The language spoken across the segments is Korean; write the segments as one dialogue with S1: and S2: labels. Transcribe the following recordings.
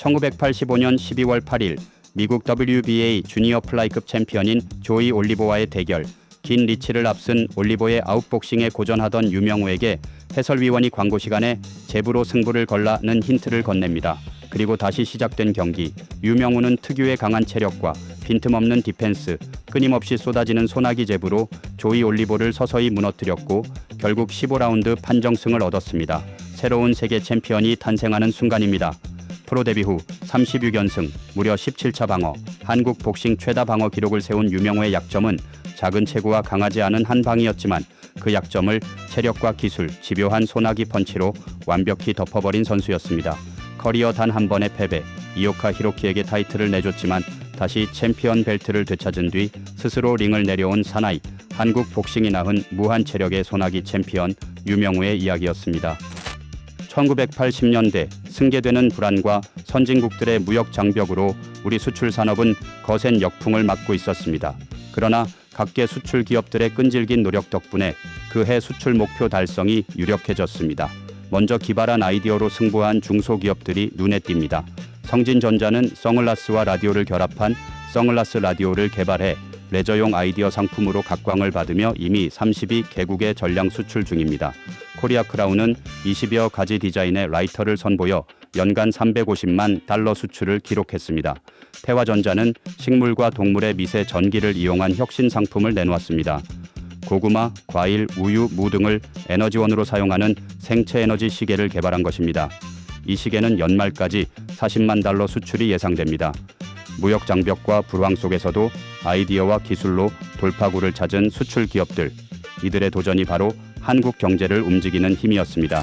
S1: 1985년 12월 8일 미국 WBA 주니어 플라이급 챔피언인 조이 올리보와의 대결. 긴 리치를 앞선 올리보의 아웃복싱에 고전하던 유명우에게 해설위원이 광고 시간에 제부로 승부를 걸라는 힌트를 건넵니다. 그리고 다시 시작된 경기. 유명우는 특유의 강한 체력과 빈틈없는 디펜스, 끊임없이 쏟아지는 소나기 제부로 조이 올리보를 서서히 무너뜨렸고 결국 15라운드 판정승을 얻었습니다. 새로운 세계 챔피언이 탄생하는 순간입니다. 프로 데뷔 후 36연승, 무려 17차 방어, 한국 복싱 최다 방어 기록을 세운 유명호의 약점은 작은 체구와 강하지 않은 한 방이었지만 그 약점을 체력과 기술, 집요한 소나기 펀치로 완벽히 덮어버린 선수였습니다. 커리어 단 한 번의 패배, 이오카 히로키에게 타이틀을 내줬지만 다시 챔피언 벨트를 되찾은 뒤 스스로 링을 내려온 사나이, 한국 복싱이 낳은 무한 체력의 소나기 챔피언 유명우의 이야기였습니다. 1980년대 승계되는 불안과 선진국들의 무역 장벽으로 우리 수출 산업은 거센 역풍을 맞고 있었습니다. 그러나 각계 수출 기업들의 끈질긴 노력 덕분에 그해 수출 목표 달성이 유력해졌습니다. 먼저 기발한 아이디어로 승부한 중소기업들이 눈에 띕니다. 성진전자는 선글라스와 라디오를 결합한 선글라스 라디오를 개발해 레저용 아이디어 상품으로 각광을 받으며 이미 32개국에 전량 수출 중입니다. 코리아 크라운은 20여 가지 디자인의 라이터를 선보여 연간 350만 달러 수출을 기록했습니다. 태화전자는 식물과 동물의 미세 전기를 이용한 혁신 상품을 내놓았습니다. 고구마, 과일, 우유, 무 등을 에너지원으로 사용하는 생체 에너지 시계를 개발한 것입니다. 이 시계는 연말까지 40만 달러 수출이 예상됩니다. 무역 장벽과 불황 속에서도 아이디어와 기술로 돌파구를 찾은 수출 기업들. 이들의 도전이 바로 한국 경제를 움직이는 힘이었습니다.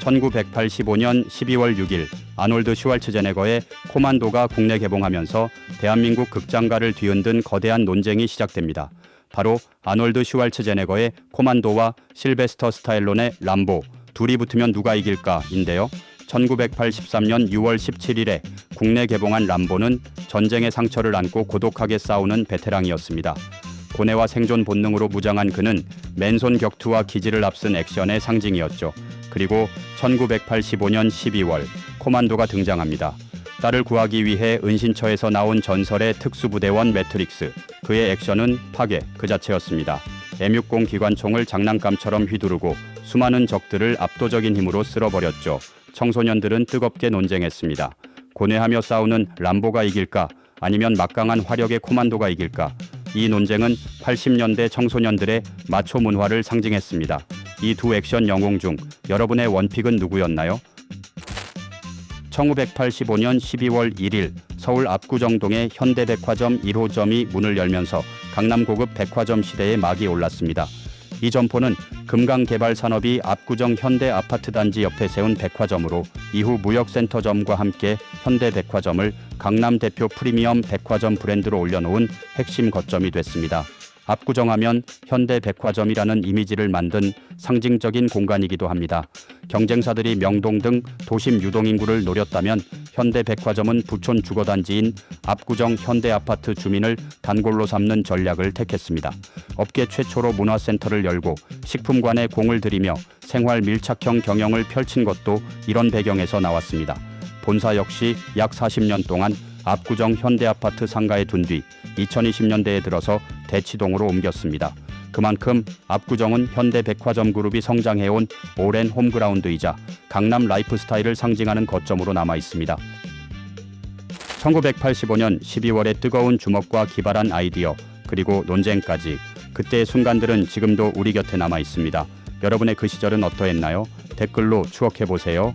S1: 1985년 12월 6일 아놀드 슈왈츠제네거의 코만도가 국내 개봉하면서 대한민국 극장가를 뒤흔든 거대한 논쟁이 시작됩니다. 바로 아놀드 슈왈츠제네거의 코만도와 실베스터 스타일론의 람보 둘이 붙으면 누가 이길까인데요. 1983년 6월 17일에 국내 개봉한 람보는 전쟁의 상처를 안고 고독하게 싸우는 베테랑이었습니다. 고뇌와 생존 본능으로 무장한 그는 맨손 격투와 기지를 앞선 액션의 상징이었죠. 그리고 1985년 12월 코만도가 등장합니다. 딸을 구하기 위해 은신처에서 나온 전설의 특수부대원 매트릭스. 그의 액션은 파괴 그 자체였습니다. M60 기관총을 장난감처럼 휘두르고 수많은 적들을 압도적인 힘으로 쓸어버렸죠. 청소년들은 뜨겁게 논쟁했습니다. 고뇌하며 싸우는 람보가 이길까 아니면 막강한 화력의 코만도가 이길까 이 논쟁은 80년대 청소년들의 마초 문화를 상징했습니다. 이 두 액션 영웅 중 여러분의 원픽은 누구였나요? 1985년 12월 1일 서울 압구정동의 현대백화점 1호점이 문을 열면서 강남 고급 백화점 시대의 막이 올랐습니다. 이 점포는 금강개발 산업이 압구정 현대 아파트 단지 옆에 세운 백화점으로 이후 무역센터점과 함께 현대백화점을 강남 대표 프리미엄 백화점 브랜드로 올려놓은 핵심 거점이 됐습니다. 압구정하면 현대백화점이라는 이미지를 만든 상징적인 공간이기도 합니다. 경쟁사들이 명동 등 도심 유동인구를 노렸다면 현대백화점은 부촌 주거단지인 압구정 현대아파트 주민을 단골로 삼는 전략을 택했습니다. 업계 최초로 문화센터를 열고 식품관에 공을 들이며 생활 밀착형 경영을 펼친 것도 이런 배경에서 나왔습니다. 본사 역시 약 40년 동안 압구정 현대아파트 상가에 둔 뒤 2020년대에 들어서 대치동으로 옮겼습니다. 그만큼 압구정은 현대백화점 그룹이 성장해온 오랜 홈그라운드이자 강남 라이프스타일을 상징하는 거점으로 남아 있습니다. 1985년 12월의 뜨거운 주먹과 기발한 아이디어 그리고 논쟁까지 그때의 순간들은 지금도 우리 곁에 남아 있습니다. 여러분의 그 시절은 어떠했나요? 댓글로 추억해 보세요.